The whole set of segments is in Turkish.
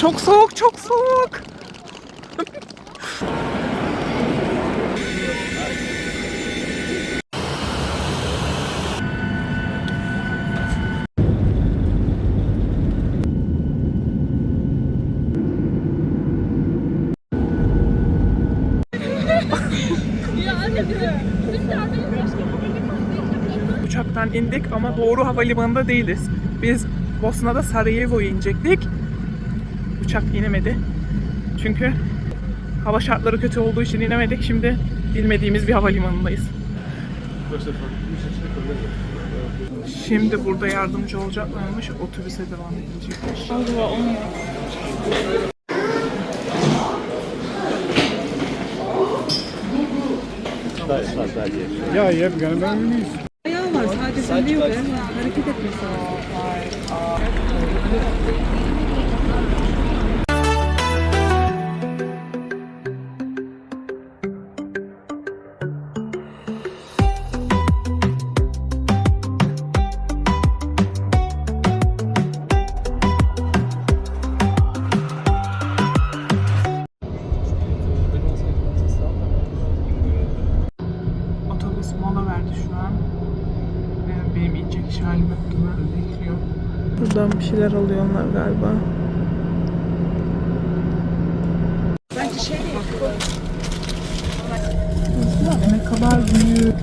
Çok soğuk, çok soğuk. Uçaktan indik ama doğru havalimanında değiliz. Biz Bosna'da Sarajevo'ya inecektik. Uçak inemedi. Çünkü hava şartları kötü olduğu için inemedik. Şimdi bilmediğimiz bir havalimanındayız. Şimdi burada yardımcı olacaklarmış. Otobüse devam edilecekmiş. Ja, je hebt geen ben niet. Ayağı var sadece söylüyor ve hareket etmesi lazım. Yoktu ben bekliyorum. Buradan bir şeyler alıyorlar galiba. Bence ne kadar büyük.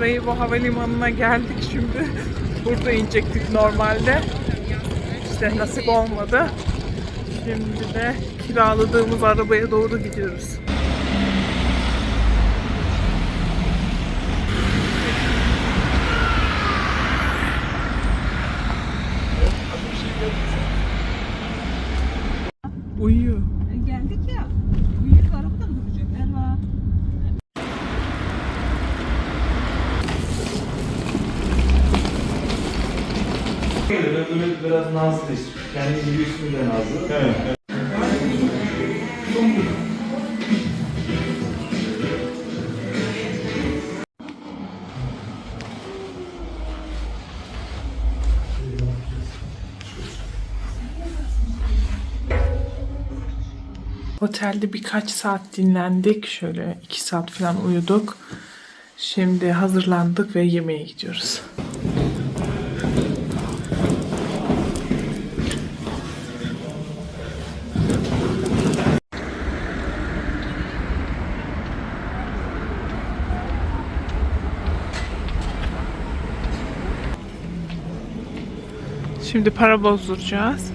Sarajevo Havalimanı'na geldik şimdi. Burada inecektik normalde. İşte nasip olmadı. Şimdi de kiraladığımız arabaya doğru gidiyoruz. Uyuyor. Geldik ya. Büyük arabada mı duracak? Merhaba. Öbürü biraz nazlı iş. Kendi gibi ismi de nazlı. Evet. Otelde birkaç saat dinlendik. Şöyle iki saat falan uyuduk. Şimdi hazırlandık ve yemeğe gidiyoruz. Şimdi para bozduracağız.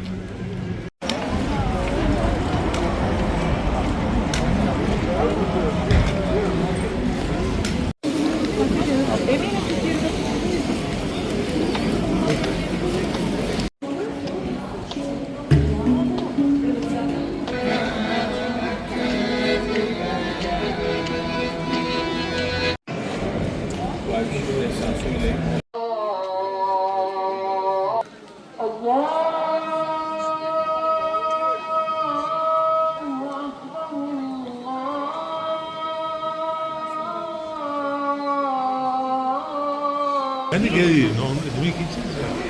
Ben de geleyim. Onu demek için.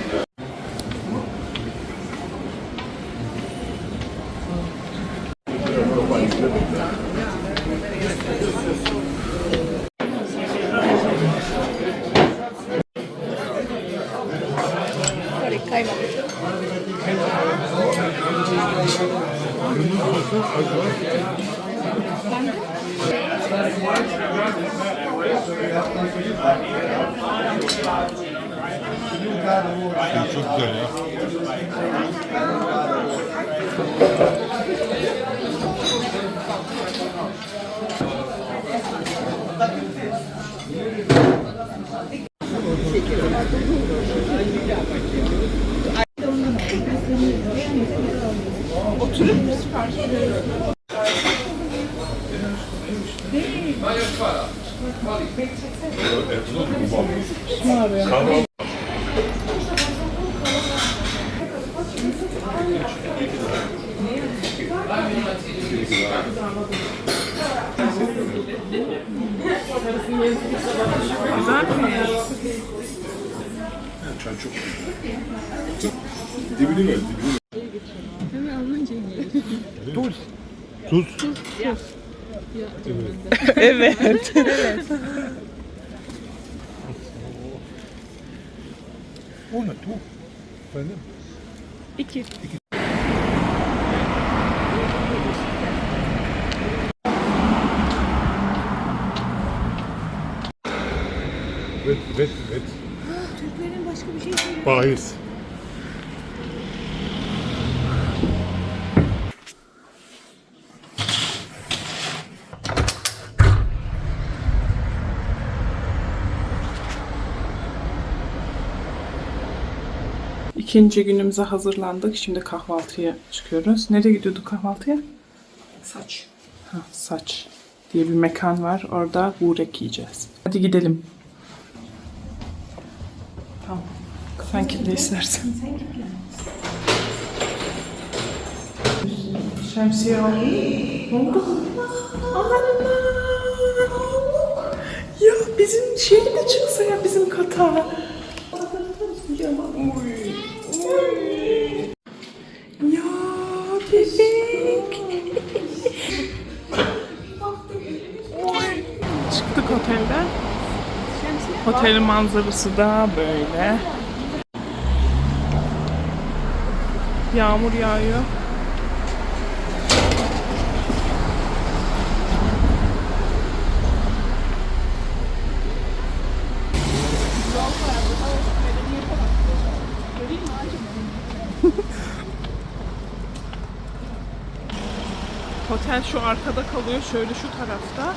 Thank you. evet. O ne? Tu. Efendim? İki. Evet, evet, evet. Türklerin başka bir şey söylüyor. Bahis. İkinci günümüze hazırlandık. Şimdi kahvaltıya çıkıyoruz. Nereye gidiyorduk kahvaltıya? Saç. Ha, saç diye bir mekan var. Orada burek yiyeceğiz. Hadi gidelim. Tamam. Sen kitle istersen. Şemsiye al. Ne oldu? Ya bizim şey de çıksa ya bizim kata. Oy, Otelin manzarası da böyle. Yağmur yağıyor. Otel şu arkada kalıyor, şöyle şu tarafta.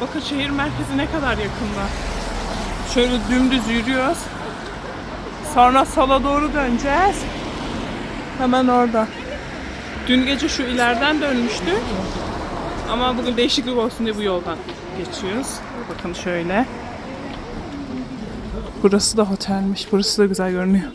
Bakın şehir merkezi ne kadar yakında. Şöyle dümdüz yürüyoruz. Sonra sola doğru döneceğiz. Hemen orada. Dün gece şu ileriden dönmüştü. Ama bugün değişiklik olsun diye bu yoldan geçiyoruz. Bakın şöyle. Burası da otelmiş. Burası da güzel görünüyor.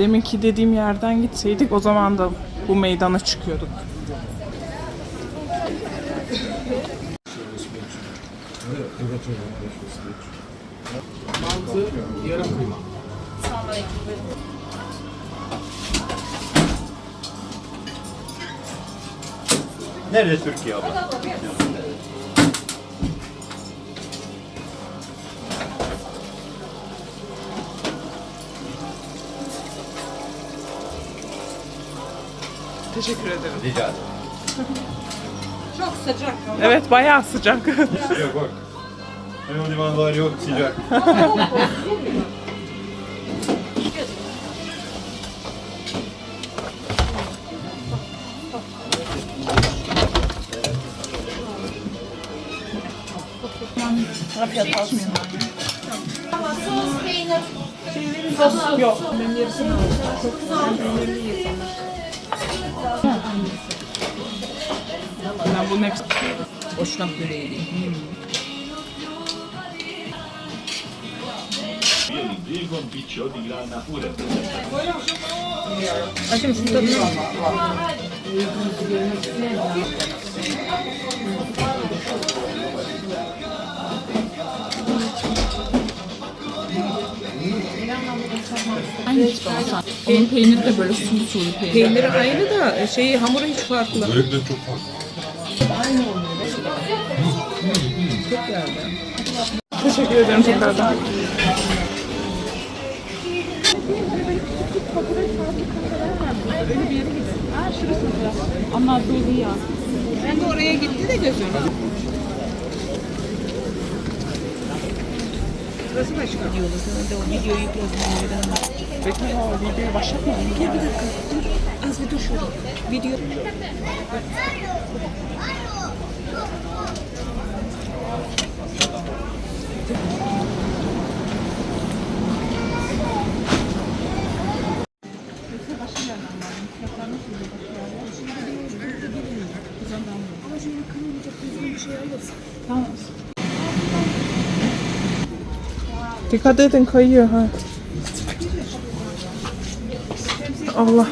Deminki dediğim yerden gitseydik o zaman da bu meydana çıkıyorduk. Nerede Türkiye abla? Teşekkür ederim. Rica ederim. Çok sıcak. Evet bayağı sıcak. Yok bak. Hem liman var yok sıcak. Yok. Ben bunun hepsi... Boşnak böreği. Acım şu tadına. Aynı hiç. Onun peyniri de böyle sulu sulu peynir. Peyniri aynı da şeyi hamuru hiç farklı. Börekten çok farklı. Teşekkür ederim tekrardan. Ama böyle ya. Ben de oraya gitti de gözüm. Burası başka bir yolu. Sana da o videoyu yükledim. Bekle ha videoyu başlatma. Dur bir dakika. Dur. Az bir dur şurada. Video. Ama şöyle kırılmayacak düzgün bir şey alırsın. Tamam. Dikkat edin kayıyor ha. Allah.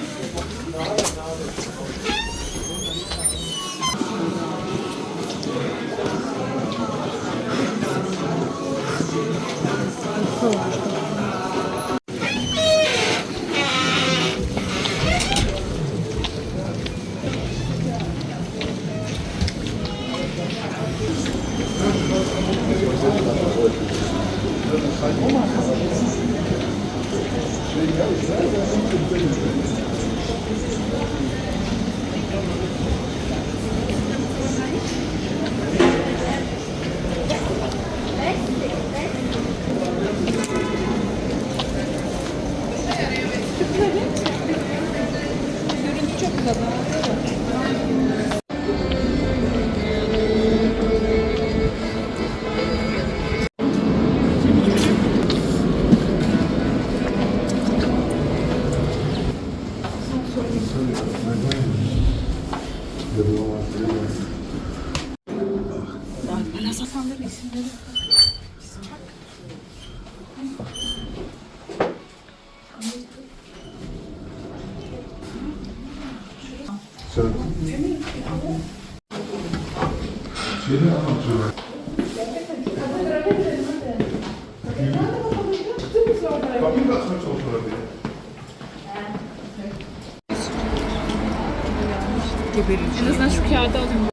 En azından şu kağıdı alayım.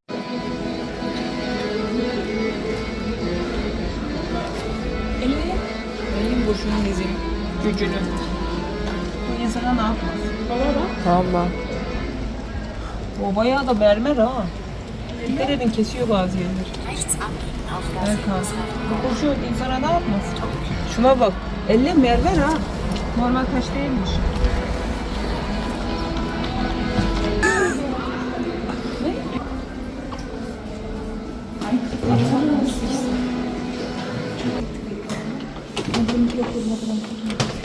Elini. Elini boşuna. Gücünü. Bu insana ne yapmaz? Valla. O bayağı da mermer ha. Dikkat edin kesiyor bazı yerleri. Erkan. Bu kurşun insana ne yapmaz? Şuna bak. Elle mermer ha. Normal taş değilmiş. Thank you.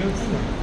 tarafı. Girelim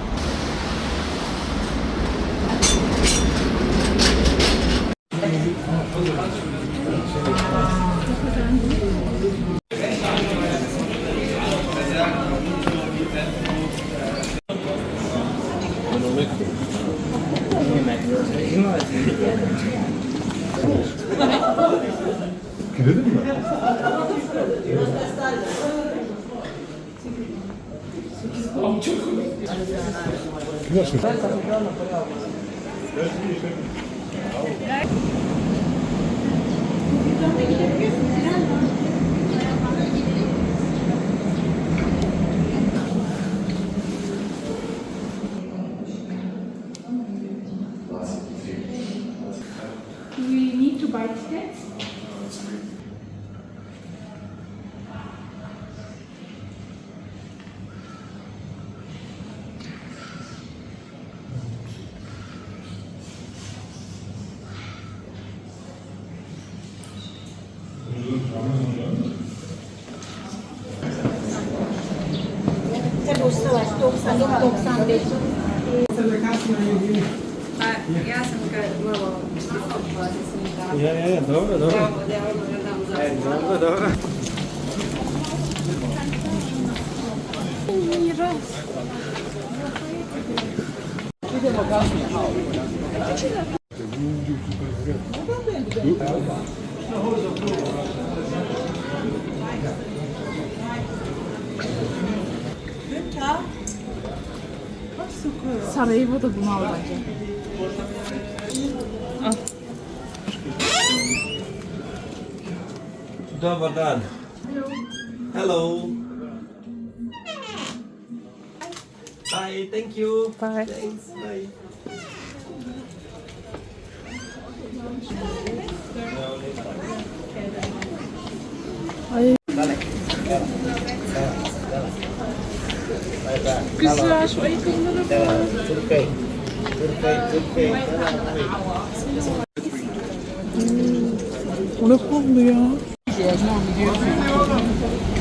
E, dobro, dobro. E, dobro, dobro. Idemo kasnije, malo. Sarayı bu da bulmalı bence. Al. Dobar dan. Hello. Bye, thank you. Bye. Thanks, bye. Güzel şu ayakkabılara bak. O ne pahalı ya.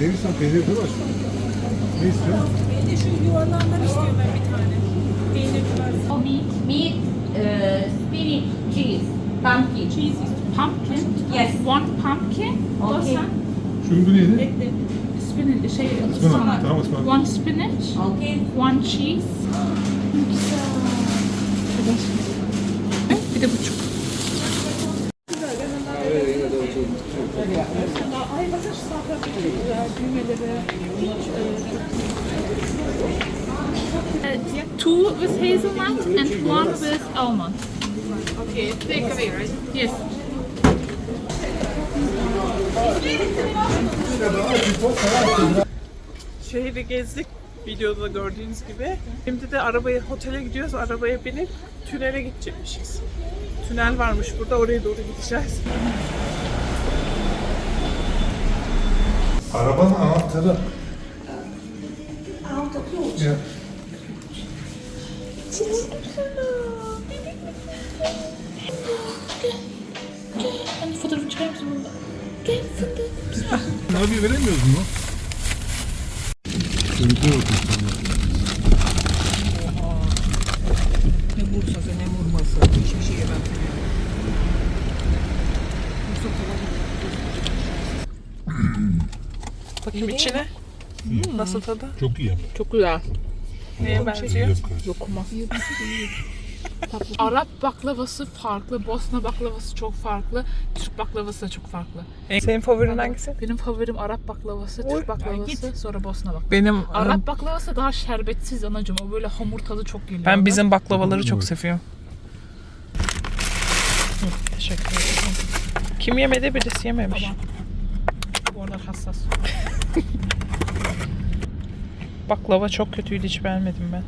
Ne istiyorsun? Peynir de var. Ne istiyorsun? meat, Spinach. Şey, Ispanak. ıspanak. One spinach. Okay. One cheese. Bir de buçuk. Uh, two with hazelnut and one with almond. Okay, take away, right? Yes. Şehri gezdik videoda gördüğünüz gibi. Şimdi de arabaya otele gidiyoruz. Arabaya binip tünele gidecekmişiz. Tünel varmış burada. Oraya doğru gideceğiz. Arabanın anahtarı. Ya. Ben fotoğrafı çıkar mısın burada? Gel fındık. Abi veremiyoruz mu? Çocuklar bakın Ne bursası ne vurması. Hiçbir şeye benzemiyor. Bakayım içine. Nasıl tadı? Çok iyi. Çok güzel. Neye benziyor? Lokuma. Arap baklavası farklı, Bosna baklavası çok farklı, Türk baklavası da çok farklı. Senin favorin hangisi? Benim favorim Arap baklavası, Türk baklavası, sonra Bosna baklavası. Benim Arap baklavası daha şerbetsiz anacığım. O böyle hamur tadı çok geliyor. ben bizim baklavaları çok seviyorum. Hı, Teşekkür ederim. Kim yemedi birisi yememiş. Babam. Bu arada hassas. Baklava çok kötüydü hiç beğenmedim ben.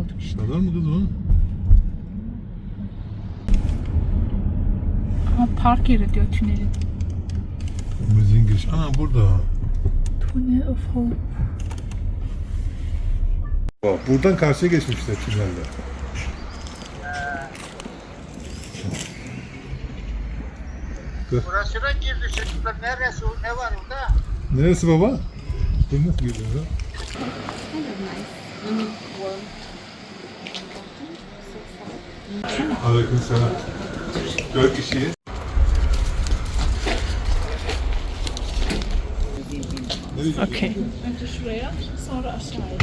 Olduk işte. Kadar mı kız o? Ama park yeri diyor tünelin. Müziğin giriş. Ana burada. Tunnel of Hope. Bak buradan karşıya geçmişler tünelde. Burasına girdi çocuklar. Neresi o? Ne var orada? Neresi baba? Bu nasıl girdiniz ha? Aleyküm selam. Dört kişiyiz. Okey. Önce şuraya, sonra aşağıya.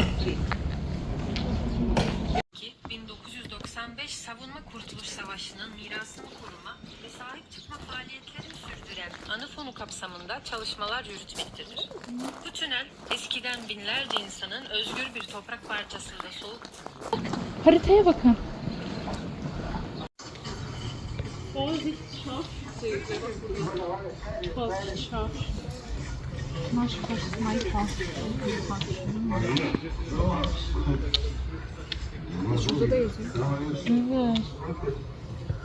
1995 Savunma Kurtuluş Savaşı'nın mirasını koruma ve sahip çıkma faaliyetlerini sürdüren anı fonu kapsamında çalışmalar yürütmektedir. Bu tünel eskiden binlerce insanın özgür bir toprak parçasında soğuk Haritaya bakın. Masz kość majka. Evet.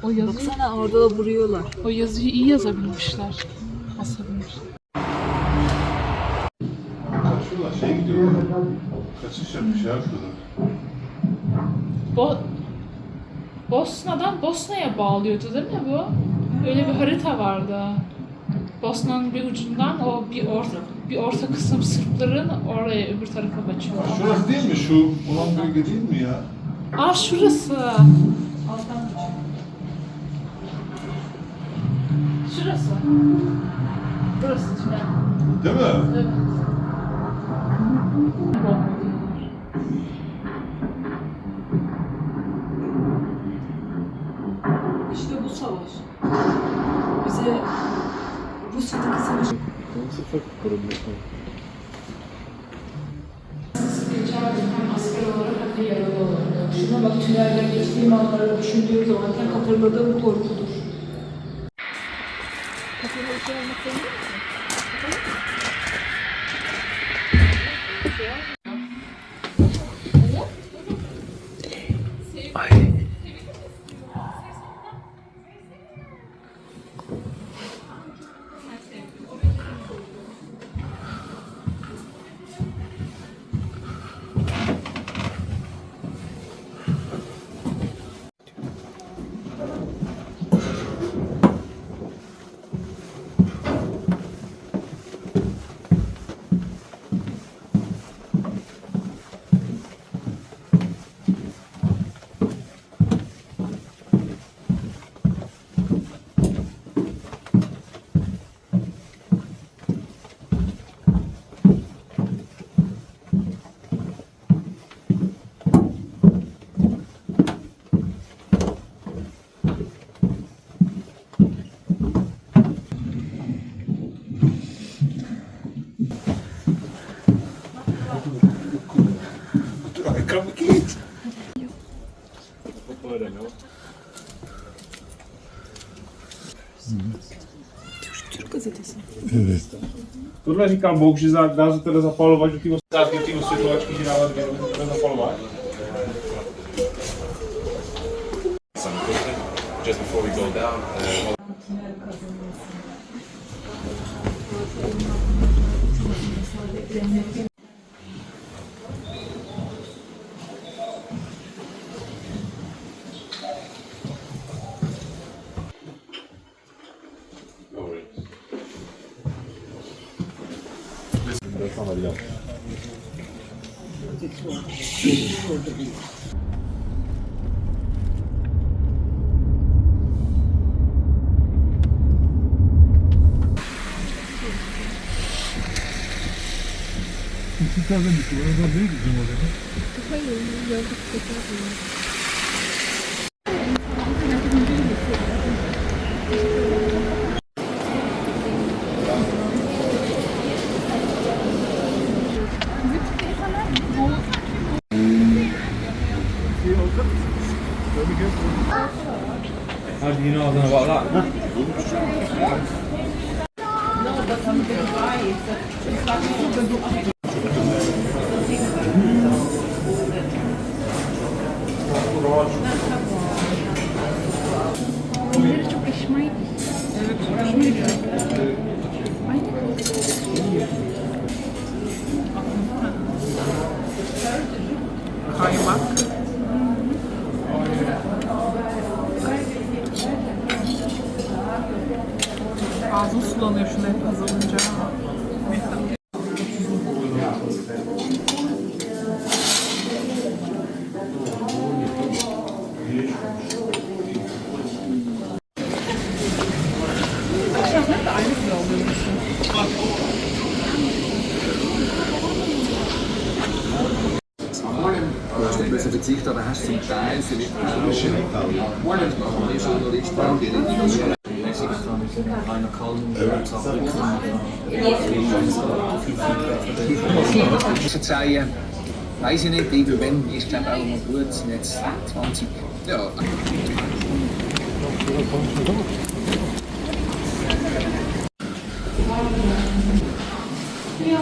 O yazıyı, Baksana orada da vuruyorlar. o yazıyı iyi yazabilmişler. Basabilmişler. Valla şey gidiyor. Kaçış yapmış ya şurada. Bo Bosna'dan Bosna'ya bağlıyordu değil mi bu? Öyle bir harita vardı. Bosna'nın bir ucundan o bir orta bir orta kısım Sırpların oraya öbür tarafa kaçıyor. Şurası değil mi? Şu olan bölge değil mi ya? Aa şurası. Şurası. Burası tünel. Değil mi? Evet. Rusya'daki savaş asker olarak hem de yaralı olarak. Şuna bak tünelden geçtiğim anları düşündüğüm zaman tek hatırladığım korkudur. Tohle říkám Bůh, že za, dá se teda zapalovat do té osvětlovačky, že dává dvě teda zapalovat. Yukarıdan gitti. Oradan değil bizim orada. Hadi yine ağzına bak lan. Kaymak. centrais, se ele sagen, weiß ich nicht, eben wenn, ich glaube auch mal gut, sind jetzt 20, ja. Ja,